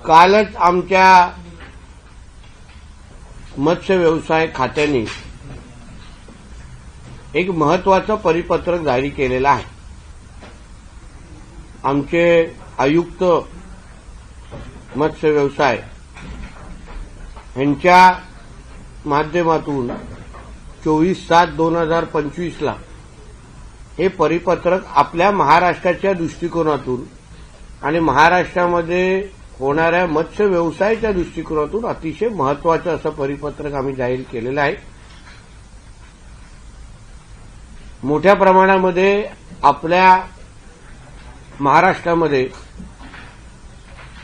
कालच आमच्या मत्स्य व्यवसाय खात्याने एक महत्वाचं परिपत्रक जारी केलेलं आहे. आमचे आयुक्त मत्स्य व्यवसाय यांच्या माध्यमातून चोवीस सात दोन हजार पंचवीसला हे परिपत्रक आपल्या महाराष्ट्राच्या दृष्टिकोनातून आणि महाराष्ट्रामध्ये होणाऱ्या मत्स्य व्यवसायाच्या दृष्टिकोनातून अतिशय महत्वाचं असं परिपत्रक आम्ही जाहीर केलेलं आहे. मोठ्या प्रमाणामध्ये आपल्या महाराष्ट्रामध्ये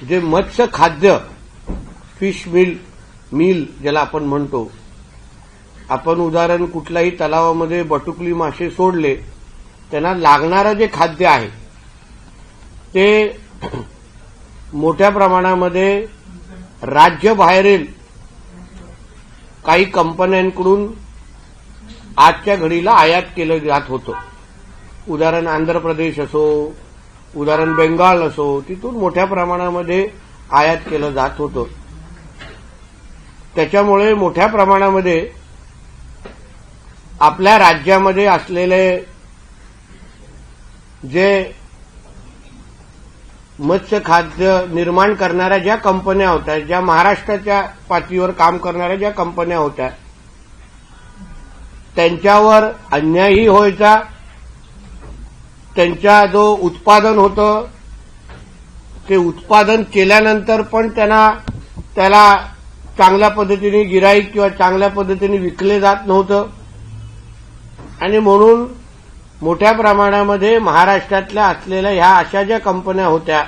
जे मत्स्य खाद्य फिश मिल मिल ज्याला आपण म्हणतो आपण उदाहरण कुठल्याही तलावामध्ये बटुकली मासे सोडले त्यांना लागणारं जे खाद्य आहे ते मोठ्या प्रमाणामध्ये राज्यबाहेरील काही कंपन्यांकडून आजच्या घडीला आयात केलं जात होतं. उदाहरण आंध्र प्रदेश असो उदाहरण बेंगाल असो तिथून मोठ्या प्रमाणामध्ये आयात केलं जात होतं. त्याच्यामुळे मोठ्या प्रमाणामध्ये आपल्या राज्यामध्ये असलेले जे मत्स्य खाद्य निर्माण करणाऱ्या ज्या कंपन्या होत्या ज्या महाराष्ट्राच्या पातळीवर काम करणाऱ्या ज्या कंपन्या होत्या त्यांच्यावर अन्यायही व्हायचा त्यांच्या जो उत्पादन होतं ते उत्पादन केल्यानंतर पण त्यांना त्याला चांगल्या पद्धतीने गिराईक किंवा चांगल्या पद्धतीने विकले जात नव्हतं. आणि म्हणून मोठ्या प्रमाणामध्ये महाराष्ट्रातल्या असलेल्या ह्या अशा ज्या कंपन्या होत्या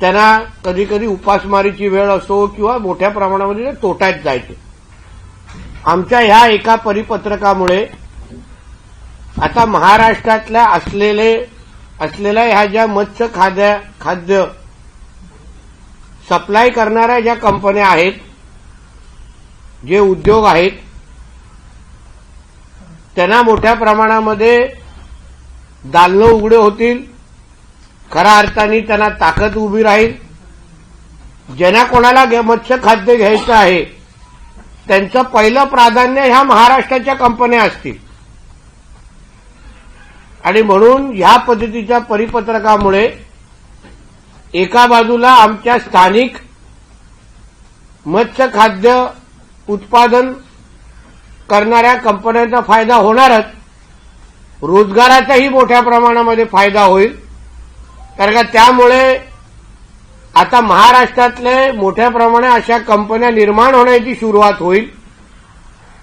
त्यांना कधी कधी उपासमारीची वेळ असो किंवा मोठ्या प्रमाणामध्ये ते तोट्यात जायचे. आमच्या ह्या एका परिपत्रकामुळे आता महाराष्ट्रातल्या असलेले असलेल्या ह्या ज्या मत्स्य खाद्य खाद्य सप्लाय करणाऱ्या ज्या कंपन्या आहेत जे उद्योग आहेत त्यांना मोठ्या प्रमाणामध्ये दालनं उघडे होतील. खऱ्या अर्थाने त्यांना ताकद उभी राहील. ज्यांना कोणाला घे- मत्स्य खाद्य घ्यायचं आहे त्यांचं पहिलं प्राधान्य ह्या महाराष्ट्राच्या कंपन्या असतील. आणि म्हणून ह्या पद्धतीच्या परिपत्रकामुळे एका बाजूला आमच्या स्थानिक मत्स्य खाद्य उत्पादन करणाऱ्या कंपन्यांचा फायदा होणारच. रोजगाराचाही मोठ्या प्रमाणामध्ये फायदा होईल. कारण का त्यामुळे आता महाराष्ट्रातले मोठ्या प्रमाणात अशा कंपन्या निर्माण होण्याची सुरुवात होईल.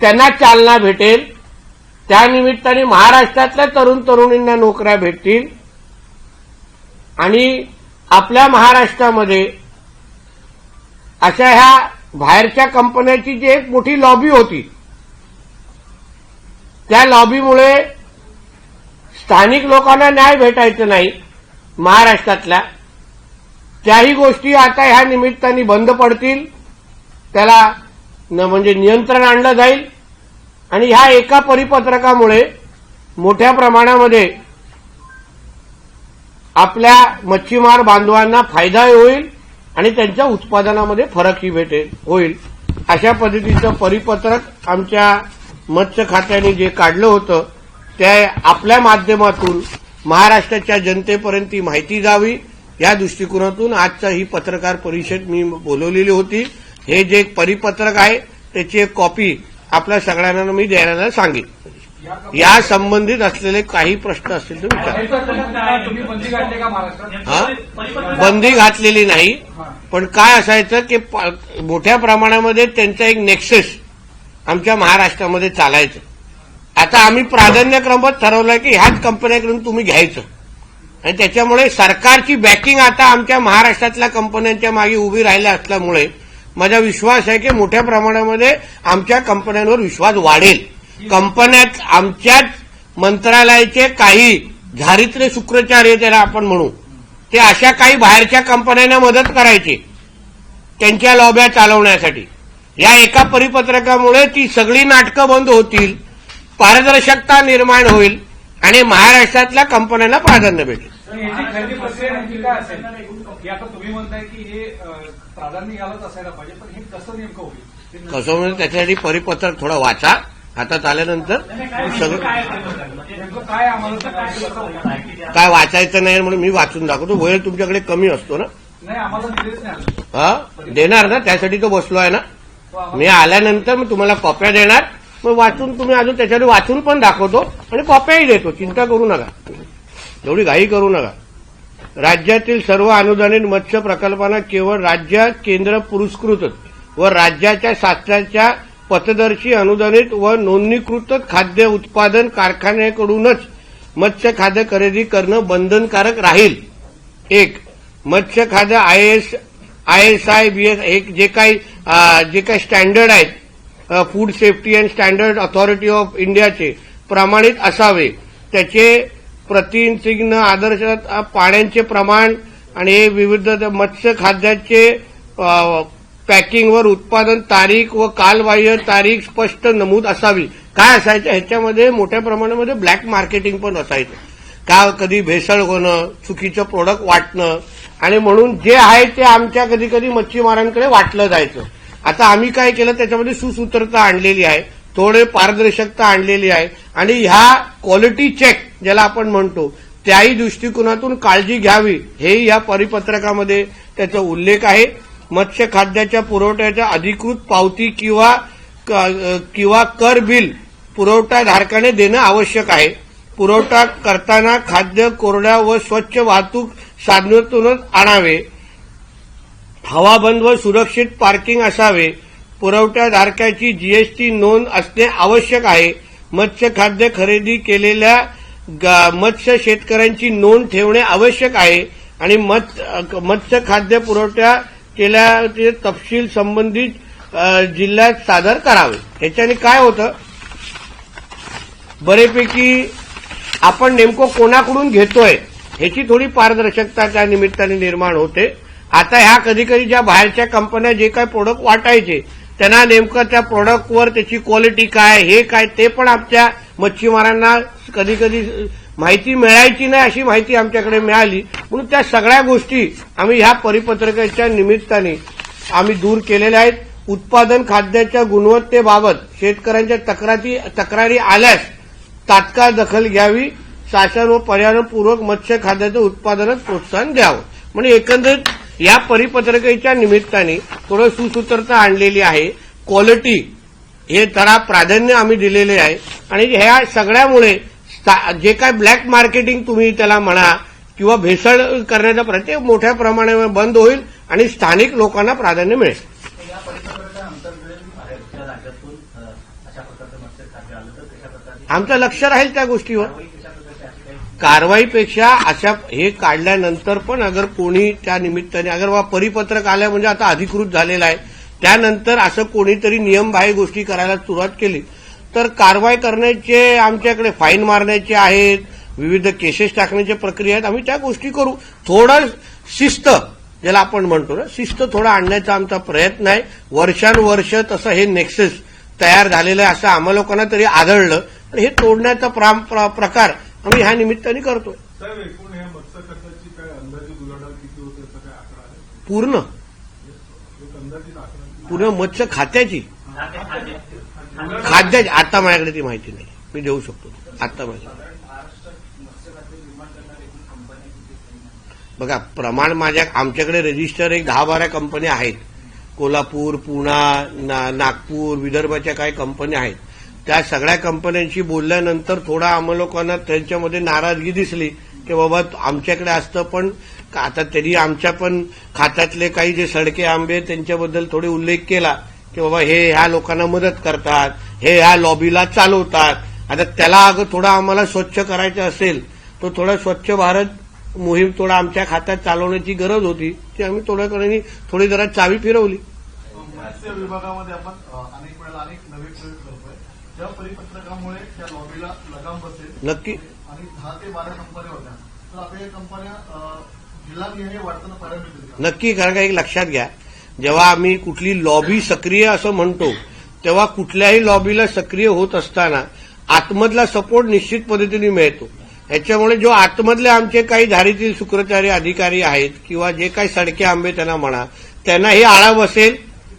त्यांना चालना भेटेल. त्यानिमित्ताने महाराष्ट्रातल्या तरुण तरुणींना नोकऱ्या भेटतील. आणि आपल्या महाराष्ट्रामध्ये अशा ह्या बाहेरच्या कंपन्याची जी एक मोठी लॉबी होती त्या लॉबीमुळे स्थानिक लोकांना न्याय भेटायचं नाही महाराष्ट्रातल्या. त्याही गोष्टी आता ह्या निमित्ताने बंद पडतील. त्याला न म्हणजे नियंत्रण आणलं जाईल. आणि ह्या एका परिपत्रकामुळे मोठ्या प्रमाणामध्ये आपल्या मच्छीमार बांधवांना फायदाही होईल आणि त्यांच्या उत्पादनामध्ये फरकही भेटेल होईल. अशा पद्धतीचं परिपत्रक आमच्या मत्स्य खात्याने जे काढलं होतं ते आपल्या माध्यमातून महाराष्ट्राच्या जनतेपर्यंत ती माहिती जावी. या दृष्टिकोनातून आजचा ही पत्रकार परिषद मी बोलवलेली होती. हे जे एक परिपत्रक आहे त्याची एक कॉपी आपल्या सगळ्यांना मी द्यायला सांगेन. या संबंधित असलेले काही प्रश्न असतील तर विचार. बंदी घातलेली नाही. पण काय असायचं की प- मोठ्या प्रमाणामध्ये त्यांचा एक नेक्सेस आमच्या महाराष्ट्रामध्ये चालायचं. आता आम्ही प्राधान्यक्रमात ठरवलं की ह्याच कंपन्याकडून तुम्ही घ्यायचं. आणि त्याच्यामुळे सरकारची बॅकिंग आता आमच्या महाराष्ट्रातल्या कंपन्यांच्या मागे उभी राहिल्या असल्यामुळे माझा विश्वास आहे की मोठ्या प्रमाणामध्ये आमच्या कंपन्यांवर विश्वास वाढेल. कंपन्यात आमच्याच मंत्रालयाचे काही झारित्र्य शुक्राचार्य त्याला आपण म्हणू ते अशा काही बाहेरच्या कंपन्यांना मदत करायची त्यांच्या लॉब्या चालवण्यासाठी. या एका परिपत्रकामुळे ती सगळी नाटकं बंद होतील पारदर्शकता निर्माण होईल आणि महाराष्ट्रातल्या कंपन्यांना प्राधान्य भेटेल. हे हे हे कसं म्हणजे त्याच्यासाठी परिपत्रक थोडं वाचा. हातात आल्यानंतर सगळं नेमकं काय वाचायचं नाही म्हणून मी वाचून दाखवतो. वेळ तुमच्याकडे कमी असतो ना. हा? देणार ना? त्यासाठी तो बसलो आहे ना? मी आल्यानंतर मी तुम्हाला कॉप्या देणार. मग वाचून तुम्ही अजून त्याच्यावर वाचून पण दाखवतो आणि कॉप्याही देतो. चिंता करू नका. एवढी घाई करू नका. राज्यातील सर्व अनुदानित मत्स्य प्रकल्पांना केवळ राज्य केंद्र पुरस्कृत व राज्याच्या शासनाच्या पथदर्शी अनुदानित व नोंदणीकृत खाद्य उत्पादन कारखान्याकडूनच मत्स्य खाद्य खरेदी करणं बंधनकारक राहील. एक मत्स्य खाद्य आयएस आयएसआय बीएस एक जे काही जे काही स्टँडर्ड आहेत food safety and standard authority of इंडियाचे प्रमाणित असावे. त्याचे प्रतिचिन्ह आदर्श पाण्याचे प्रमाण आणि हे विविध मत्स्य खाद्याचे पॅकिंगवर उत्पादन तारीख व कालबाह्य तारीख स्पष्ट नमूद असावी. काय असायचं? ह्याच्यामध्ये मोठ्या प्रमाणामध्ये ब्लॅक मार्केटिंग पण असायचं. का कधी भेसळ होणं चुकीचं प्रोडक्ट वाटणं आणि म्हणून जे आहे ते आमच्या कधी कधी मच्छीमारांकडे वाटलं जायचं. आता आम्ही काय केलं त्याच्यामध्ये सुसूत्रता आणलेली आहे थोडे पारदर्शकता आणलेली आहे आणि ह्या क्वालिटी चेक ज्याला आपण म्हणतो त्याही दृष्टिकोनातून काळजी घ्यावी हेही या परिपत्रकामध्ये त्याचा उल्लेख आहे. मत्स्य खाद्याच्या पुरवठ्याच्या अधिकृत पावती किंवा क- किंवा कर बिल पुरवठाधारकाने देणं आवश्यक आहे. पुरवठा करताना खाद्य कोरड्या व स्वच्छ वाहतूक साधनातूनच आणावे. हवाबंद व सुरक्षित पार्किंग असावे. पुरवठाधारकाची जीएसटी नोंद असणे आवश्यक आहे. मत्स्य खाद्य खरेदी केलेल्या मत्स्य शेतकऱ्यांची नोंद ठेवणे आवश्यक आहे आणि मत्स्य मत्स्य खाद्य पुरवठा केल्याचे तपशील संबंधित जिल्ह्यात सादर करावे. ह्याच्याने काय होतं? बरेपैकी आपण नेमकं कोणाकडून घेतोय ह्याची थोडी पारदर्शकता त्या निमित्ताने निर्माण होते. आता ह्या कधी कधी ज्या बाहेरच्या कंपन्या जे काही प्रोडक्ट वाटायचे त्यांना नेमकं त्या प्रोडक्टवर त्याची क्वालिटी काय हे काय ते पण आमच्या मच्छीमारांना कधी कधी माहिती मिळायची नाही अशी माहिती आमच्याकडे मिळाली. म्हणून त्या सगळ्या गोष्टी आम्ही ह्या परिपत्रकाच्या निमित्ताने आम्ही दूर केलेल्या आहेत. उत्पादन खाद्याच्या गुणवत्तेबाबत शेतकऱ्यांच्या तक्रारी तक्रारी आल्यास तात्काळ दखल घ्यावी शासन व पर्यावरणपूर्वक मत्स्य खाद्याचं उत्पादनात प्रोत्साहन द्यावं. म्हणजे एकंदरीत या परिपत्रकेच्या निमित्ताने थोडं सुसूत्रता आणलेली आहे. क्वालिटी हे जरा प्राधान्य आम्ही दिलेले आहे. आणि ह्या सगळ्यामुळे जे काय ब्लॅक मार्केटिंग तुम्ही त्याला म्हणा किंवा भेसळ करण्याचा प्रयत्न मोठ्या प्रमाणावर बंद होईल आणि स्थानिक लोकांना प्राधान्य मिळेल या परिपत्रकाच्या अंतर्गत आहे त्या राज्यातून अ, अशा प्रकारचं मत्स्य खाद्य आलं तर कशा प्रकारची आमचं लक्ष राहील त्या गोष्टीवर. कारवाईपेक्षा अशा हे काढल्यानंतर पण अगर कोणी त्या निमित्ताने अगर बा परिपत्रक आलं म्हणजे आता अधिकृत झालेलं आहे. त्यानंतर असं कोणीतरी नियमबाह्य गोष्टी करायला सुरुवात केली. तर कारवाई करण्याचे आमच्याकडे फाईन मारण्याचे आहेत विविध केसेस टाकण्याच्या प्रक्रिया आहेत. आम्ही त्या गोष्टी करू. थोडं शिस्त ज्याला आपण म्हणतो ना शिस्त थोडा आणण्याचा आमचा प्रयत्न आहे. वर्षानुवर्ष तसं हे नेक्सेस तयार झालेलं आहे असं आम्हा लोकांना तरी आढळलं. आणि हे तोडण्याचा प्रा- प्र- प्रकार आम्ही ह्या निमित्ताने करतोय पूर्ण. पूर्ण मत्स्य खात्याची. खाद्य खाद्य खाद्याची. आता माझ्याकडे ती माहिती नाही. मी देऊ शकतो. आता माहिती. बघा प्रमाण माझ्या आमच्याकडे रजिस्टर एक दहा बारा कंपन्या आहेत. कोल्हापूर पुणा ना, नागपूर विदर्भाच्या काही कंपन्या आहेत. त्या सगळ्या कंपन्यांशी बोलल्यानंतर थोडा आम्हा लोकांना त्यांच्यामध्ये नाराजगी दिसली की बाबा आमच्याकडे असतं पण आता त्यांनी आमच्या पण खात्यातले काही जे सडके आंबे त्यांच्याबद्दल थोडे उल्लेख केला की बाबा हे ह्या लोकांना मदत करतात हे ह्या लॉबीला चालवतात. आता त्याला अगं थोडा आम्हाला स्वच्छ करायचं असेल तर थोडा स्वच्छ भारत मोहीम थोडा आमच्या खात्यात चालवण्याची गरज होती ती आम्ही थोड्याकडे थोडी जरा चावी फिरवली. विभागामध्ये आपण अनेक नवे प्रयोग करतोय. त्या परिपत्रकामुळे त्या लॉबीला लगाम बसेल. नक्की. आणि दहा ते बारा कंपन्या होत्या. तर आपल्या या कंपन्या जिल्हानिहाय वाढताना पाहायला नक्की कारण का एक लक्षात घ्या. जेव्हा आम्ही कुठली लॉबी सक्रिय असं म्हणतो तेव्हा कुठल्याही लॉबीला सक्रिय होत असताना आतमधला सपोर्ट निश्चित पद्धतीने मिळतो. ह्याच्यामुळे जो आतमधले आमचे काही धारीतील शुक्रचारी अधिकारी आहेत किंवा जे काही सडके आंबे त्यांना म्हणा त्यांना हे आळा बसेल.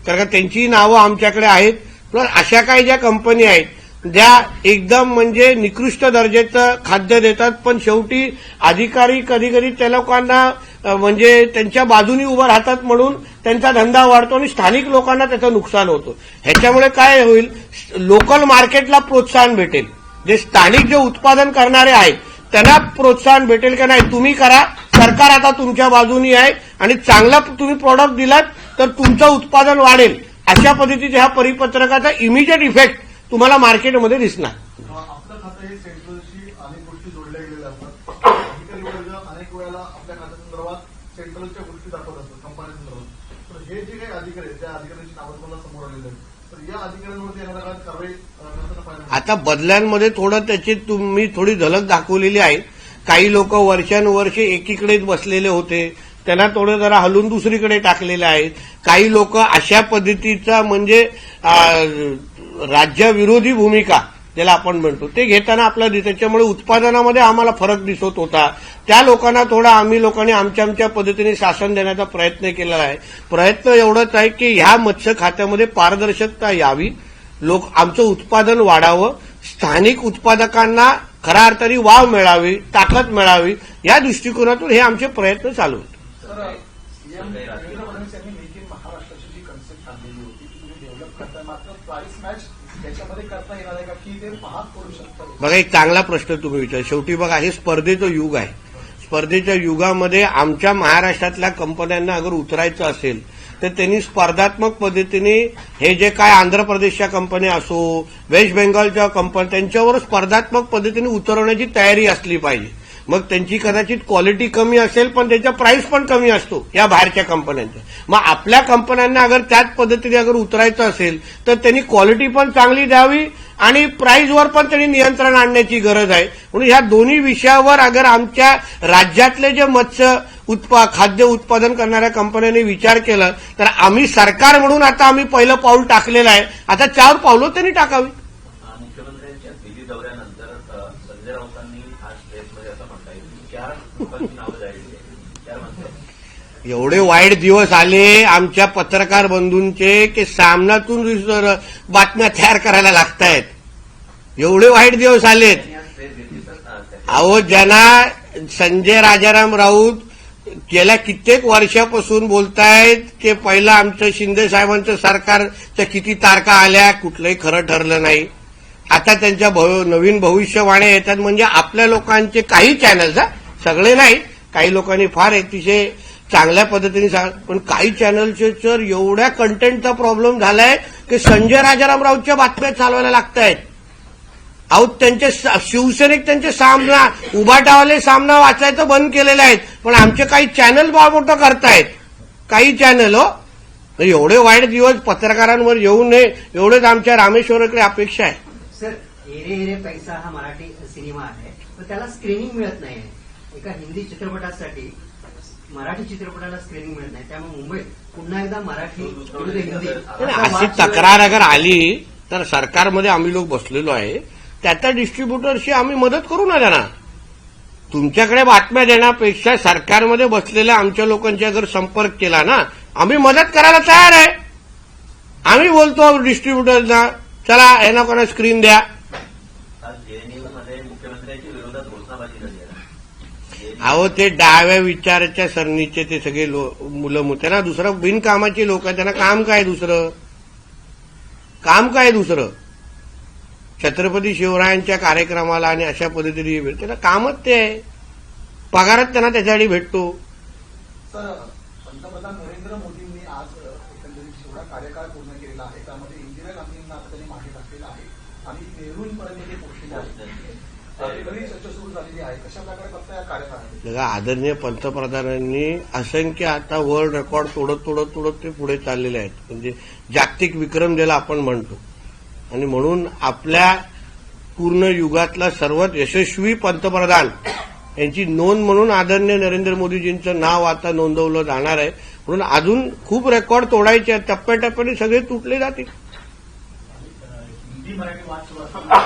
कारण का त्यांची नावं आमच्याकडे आहेत. प्लस अशा काही ज्या कंपनी आहेत ज्या एकदम म्हणजे निकृष्ट दर्जाचं खाद्य देतात पण शेवटी अधिकारी कधी कधी त्या लोकांना म्हणजे त्यांच्या बाजूनी उभं राहतात म्हणून त्यांचा धंदा वाढतो आणि स्थानिक लोकांना त्याचं नुकसान होतं. ह्याच्यामुळे काय होईल लोकल मार्केटला प्रोत्साहन भेटेल. जे स्थानिक जे उत्पादन करणारे आहेत त्यांना प्रोत्साहन भेटेल का नाही तुम्ही करा सरकार आता तुमच्या बाजूनी आहे आणि चांगला तुम्ही प्रॉडक्ट दिलात तर तुमचं उत्पादन वाढेल. अशा पद्धतीच्या ह्या परिपत्रकाचा इमिजिएट इफेक्ट तुम्हाला मार्केटमध्ये दिसणार. अ, आपलं खातं हे सेंट्रलशी अनेक गोष्टी जोडल्या गेलेल्या असतात. अधिकारी वर्ग अनेक वेळेला आपल्या खात्यासंदर्भात सेंट्रलच्या गोष्टी दाखवत असतात कंपन्यांसंदर्भात तर हे जे काही अधिकारी आहेत त्या अधिकाऱ्यांची नावं तुम्हाला समोर आलेली आहेत. तर या अधिकाऱ्यांवरती येणाऱ्या काळात कारवाई अ, नंतर पाहायला मिळेल. आता बदल्यांमध्ये थोडं त्याची तुम्ही थोडी झलक दाखवलेली आहे. काही लोक वर्षानुवर्षे एकीकडेच बसलेले होते. त्यांना थोडं जरा हलून दुसरीकडे टाकलेले आहेत काही लोक अशा पद्धतीचा म्हणजे राज्याविरोधी भूमिका ज्याला आपण म्हणतो ते घेताना आपला दि- त्याच्यामुळे उत्पादनामध्ये आम्हाला फरक दिसत होता. त्या लोकांना थोडा आम्ही लोकांनी आमच्या आमच्या पद्धतीने शासन देण्याचा प्रयत्न केलेला आहे. प्रयत्न एवढंच आहे की ह्या मत्स्य खात्यामध्ये पारदर्शकता यावी. लोक आमचं उत्पादन वाढावं. स्थानिक उत्पादकांना खऱ्या अर्थाने वाव मिळावी ताकद मिळावी. या दृष्टिकोनातून हे आमचे प्रयत्न चालू आहेत. तर सीएम देवेंद्र फडणवीस यांनी मेक इन महाराष्ट्राची जी कन्सेप्ट आणलेली होती ती तुम्ही डेव्हलप करताय. मात्र प्राईस मॅच याच्यामध्ये करता येणार आहे का? की ते महाग करू शकतात. बघा एक चांगला प्रश्न तुम्ही विचार. शेवटी बघा हे स्पर्धेचं युग आहे. स्पर्धेच्या युगामध्ये आमच्या महाराष्ट्रातल्या कंपन्यांना अगर उतरायचं असेल तर त्यांनी स्पर्धात्मक पद्धतीने हे जे काय आंध्र प्रदेशच्या कंपन्या असो वेस्ट बेंगॉलच्या कंपन्या त्यांच्यावर स्पर्धात्मक पद्धतीने उतरवण्याची तयारी असली पाहिजे. मग त्यांची कदाचित क्वालिटी कमी असेल पण त्यांचा प्राइस पण कमी असतो या बाहेरच्या कंपन्यांचा मग आपल्या कंपन्यांना अगर त्याच पद्धतीने अगर उतरायचं असेल तर त्यांनी क्वालिटी पण चांगली द्यावी आणि प्राईजवर पण त्यांनी नियंत्रण आणण्याची गरज आहे. म्हणून ह्या दोन्ही विषयावर अगर आमच्या राज्यातले जे मत्स्य उत्पा खाद्य उत्पादन करणाऱ्या कंपन्यांनी विचार केला तर आम्ही सरकार म्हणून आता आम्ही पहिलं पाऊल टाकलेलं आहे. आता चार पावलं त्यांनी टाकावी. एवढे वाईट दिवस आले आमच्या पत्रकार बंधूंचे की सामनातून बातम्या तयार करायला लागतायत. एवढे वाईट दिवस आलेत. अहो ज्यांना संजय राजाराम राऊत गेल्या कित्येक वर्षापासून बोलतायत की पहिलं आमचं शिंदे साहेबांचं सरकारच्या किती तारखा आल्या कुठलंही खरं ठरलं नाही. आता त्यांच्या भव- नवीन भविष्यवाण्या येतात. म्हणजे आपल्या लोकांचे काही चॅनल्स सगळे नाही. काही लोकांनी फार अतिशय चांगल्या पद्धतीने सांग. पण काही चॅनलचे तर एवढ्या कंटेंटचा प्रॉब्लेम झालाय की संजय राजाराम राऊतच्या बातम्या चालवायला लागत आहेत अहो त्यांचे शिवसेनेक शिवसैनिक त्यांचे सामना उभाटावाले सामना वाचायचं बंद केलेले आहेत. पण आमचे काही चॅनल बाळमोठं करतायत. काही चॅनल हो. एवढे वाईट दिवस पत्रकारांवर येऊ नये एवढेच आमच्या रामेश्वराकडे अपेक्षा आहे. सर एरे एरे पैसा हा मराठी सिनेमा आहे. पण त्याला स्क्रीनिंग मिळत नाही एका हिंदी चित्रपटासाठी मराठी चित्रपटाला स्क्रीनिंग मिळत नाही. त्यामुळे मुंबईत पुन्हा एकदा मराठी विरुद्ध हिंदी. नाही, असा अशी. तक्रार अगर आली तर सरकारमध्ये आम्ही लोक बसलेलो आहे. त्याच्या डिस्ट्रीब्युटरशी आम्ही मदत करू ना त्यांना. तुमच्याकडे बातम्या देण्यापेक्षा सरकारमध्ये बसलेल्या आमच्या लोकांची अगर संपर्क केला ना आम्ही मदत करायला तयार आहे. आम्ही बोलतो डिस्ट्रीब्युटरना चला यांना कोणा स्क्रीन द्या. अहो ते डाव्या विचाराच्या सरणीचे ते सगळे मुलं मु- त्यांना दुसरं बिनकामाचे लोक आहेत त्यांना काम काय दुसरं? काम काय दुसरं? छत्रपती शिवरायांच्या कार्यक्रमाला आणि अशा पद्धतीने भेट त्यांना कामच ते आहे. पगारच त्यांना त्याच्यासाठी भेटतो. पंतप्रधान नरेंद्र मोदींनी आज एकंदरीत जेवढा कार्यकाळ पूर्ण केलेला आहे त्यामध्ये इंदिरा गांधींना त्यांनी मागे टाकलेला आहे आणि नेहरूंपर्यंत ते पोहोचलेले आहेत बघा आदरणीय पंतप्रधानांनी असंख्य आता वर्ल्ड रेकॉर्ड तोडत तोडत तोडत ते पुढे चाललेले आहेत. म्हणजे जागतिक विक्रम ज्याला आपण म्हणतो. आणि म्हणून आपल्या पूर्ण युगातला सर्वात यशस्वी पंतप्रधान यांची नोंद म्हणून आदरणीय नरेंद्र मोदीजींचं नाव आता नोंदवलं जाणार आहे. म्हणून अजून खूप रेकॉर्ड तोडायचे आहेत. टप्प्याटप्प्याने सगळे तुटले जातील हिंदी मराठी वाद सुरू असताना अ,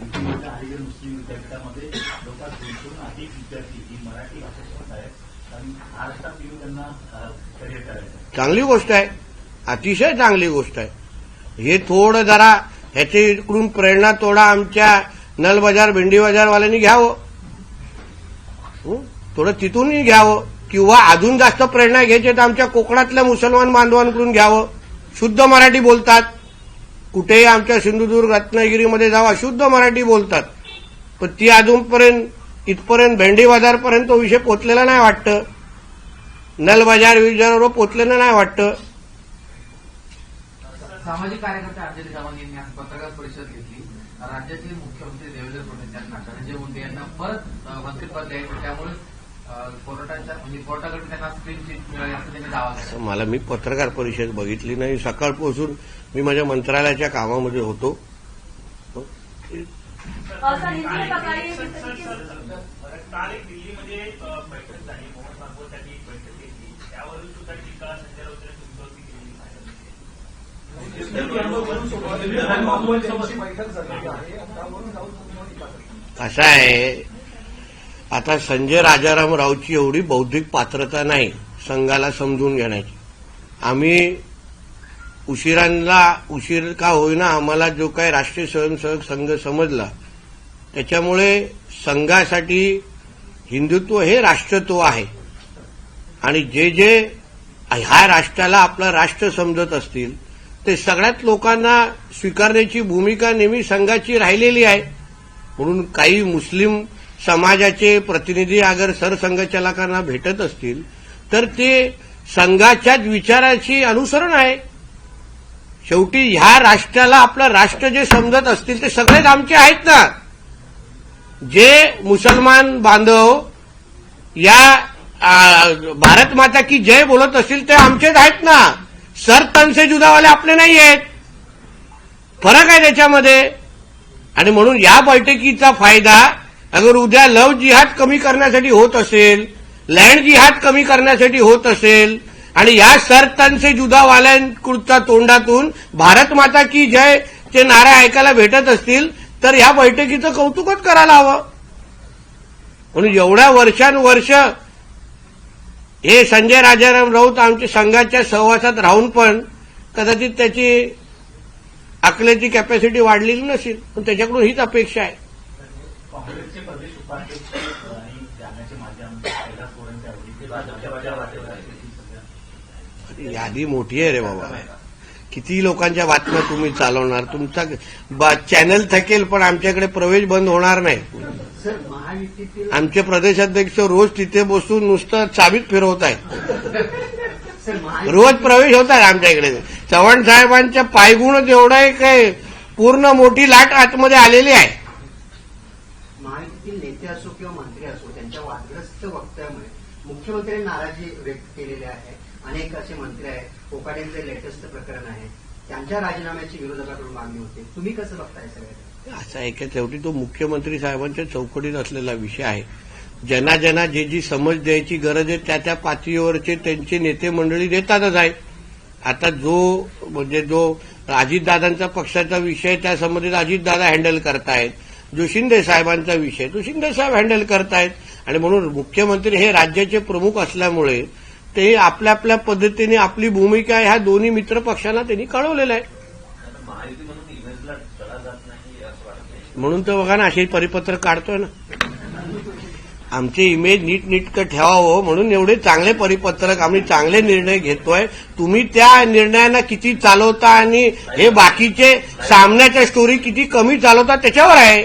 युपीमधल्या अलिगढ मुस्लिम विद्यापीठामध्ये लोकांना करून अनेक विद्यार्थी ही मराठी भाषा शिकत आहेत आणि महाराष्ट्रात येऊन त्यांना करिअर करायचं आहे. चांगली गोष्ट आहे. अतिशय चांगली गोष्ट आहे. हे थोडं जरा ह्याच्या इकडून प्रेरणा थोडा आमच्या नल बाजार भेंडी बाजारवाल्यांनी घ्यावं थोडं तिथूनही घ्यावं. किंवा अजून जास्त प्रेरणा घ्यायची तर आमच्या कोकणातल्या मुसलमान बांधवांकडून घ्यावं. शुद्ध मराठी बोलतात. कुठेही आमच्या सिंधुदुर्ग रत्नागिरीमध्ये जावा शुद्ध मराठी बोलतात. पण ती अजूनपर्यंत इथपर्यंत भेंडी बाजारपर्यंत तो विषय पोचलेला नाही वाटतं. नल बाजार विजारावर पोचलेलं नाही वाटतं सामाजिक कार्यकर्ते अर्जन जवान यांनी आज पत्रकार परिषद घेतली राज्याचे मुख्यमंत्री देवेंद्र फडणवीस यांना धनंजय मुंडे यांना परत मंत्रिपद द्यायचं त्यामुळे म्हणजे मला मी पत्रकार परिषद बघितली नाही सकाळपासून मी माझ्या मंत्रालयाच्या कामामध्ये होतो काल दिल्लीमध्ये अ, बैठक झाली मोहन भागवत यांनी एक बैठक घेतली त्यावरून सुद्धा टीका संजय राऊतांनी तुमच्यावरती केलेली आहे. त्यांची बैठक झालेली आहे आणि त्यावरून राऊत मुख्यमंत्री टीका करतात. असं आहे. आता संजय राजाराम रावची एवढी बौद्धिक पात्रता नाही संघाला समजून घेण्याची. आम्ही उशिरांना उशीर का होईना आम्हाला जो काही राष्ट्रीय स्वयंसेवक संघ समजला त्याच्यामुळे संघासाठी हिंदुत्व हे राष्ट्रत्व आहे. आणि जे जे ह्या राष्ट्राला आपलं राष्ट्र समजत असतील ते सगळ्यात लोकांना स्वीकारण्याची भूमिका नेहमी संघाची राहिलेली आहे. म्हणून काही मुस्लिम समाजाचे प्रतिनिधी अगर सरसंघचालकांना भेटत असतील तर ते संघाच्याच विचाराची अनुसरण आहे. शेवटी ह्या राष्ट्राला आपलं राष्ट्र जे समजत असतील ते सगळेच आमचे आहेत ना? जे मुसलमान बांधव या भारत माता की जय बोलत असतील ते आमचेच आहेत ना? सर तनसे जुदावाले आपले नाही आहेत फरक आहे त्याच्यामध्ये. आणि म्हणून या बैठकीचा फायदा अगर उद्या लव जिहाद कमी करण्यासाठी होत असेल लँड जिहाद कमी करण्यासाठी होत असेल आणि या सरतांचे जुदावाल्यांकडच्या तोंडातून भारत माता की जय चे नारे ऐकायला भेटत असतील तर या बैठकीचं कौतुकच करायला हवं. म्हणून एवढ्या वर्षानुवर्ष हे संजय राजाराम राऊत आमच्या संघाच्या सहवासात राहून पण कदाचित त्याची अकलेची कॅपॅसिटी वाढलेली नसेल पण त्याच्याकडून हीच अपेक्षा आहे. काँग्रेसचे प्रदेश उपाध्यक्ष आणि जाण्याचे माध्यम कैलास गोरेंच्या ते भाजपच्या माझ्या वाटेवर आहे. यादी मोठी आहे रे बाबा. किती लोकांच्या बातम्या तुम्ही चालवणार? तुमचा चॅनल थकेल पण आमच्याकडे प्रवेश बंद होणार नाही. आमचे प्रदेशाध्यक्ष रोज तिथे बसून नुसतं चाबीत फिरवत आहेत. रोज प्रवेश होत आहे आमच्या इकडे. चव्हाण साहेबांच्या पायगुणच एवढं आहे काय पूर्ण मोठी लाट आतमध्ये आलेली आहे. महायुतीतील नेते असो किंवा मंत्री असो त्यांच्या वादग्रस्त वक्तव्यामुळे मुख्यमंत्र्यांनी नाराजी व्यक्त केलेली आहे. अनेक असे मंत्री आहेत. कोकाडेंचे लेटेस्ट प्रकरण आहे. त्यांच्या राजीनाम्याची विरोधकाकडून मागणी होते. तुम्ही कसं बघताय सगळ्या असं आहे की? शेवटी तो मुख्यमंत्री साहेबांच्या चौकटीत असलेला विषय आहे. ज्यांना ज्यांना जे जी समज द्यायची गरज आहे त्या त्या पातळीवरचे त्यांचे नेते मंडळी देतातच आहे. आता जो म्हणजे जो अजितदादांचा पक्षाचा विषय त्या संबंधित अजितदादा हँडल करतायत. जो शिंदे साहेबांचा विषय तो शिंदे साहेब हँडल करतायत. आणि म्हणून मुख्यमंत्री हे राज्याचे प्रमुख असल्यामुळे ते आपल्या आपल्या पद्धतीने आपली भूमिका ह्या दोन्ही मित्र पक्षांना त्यांनी कळवलेलं आहे आता महायुती म्हणून इमेजला तडा जात नाही असं वाटत नाही म्हणून तर बघा ना असे परिपत्र काढतोय ना. आमचे इमेज नीट नीटकं ठेवावं म्हणून एवढे चांगले परिपत्रक आम्ही चांगले निर्णय घेतोय. तुम्ही त्या निर्णयांना किती चालवता आणि हे बाकीचे सामन्याच्या स्टोरी किती कमी चालवता त्याच्यावर आहे.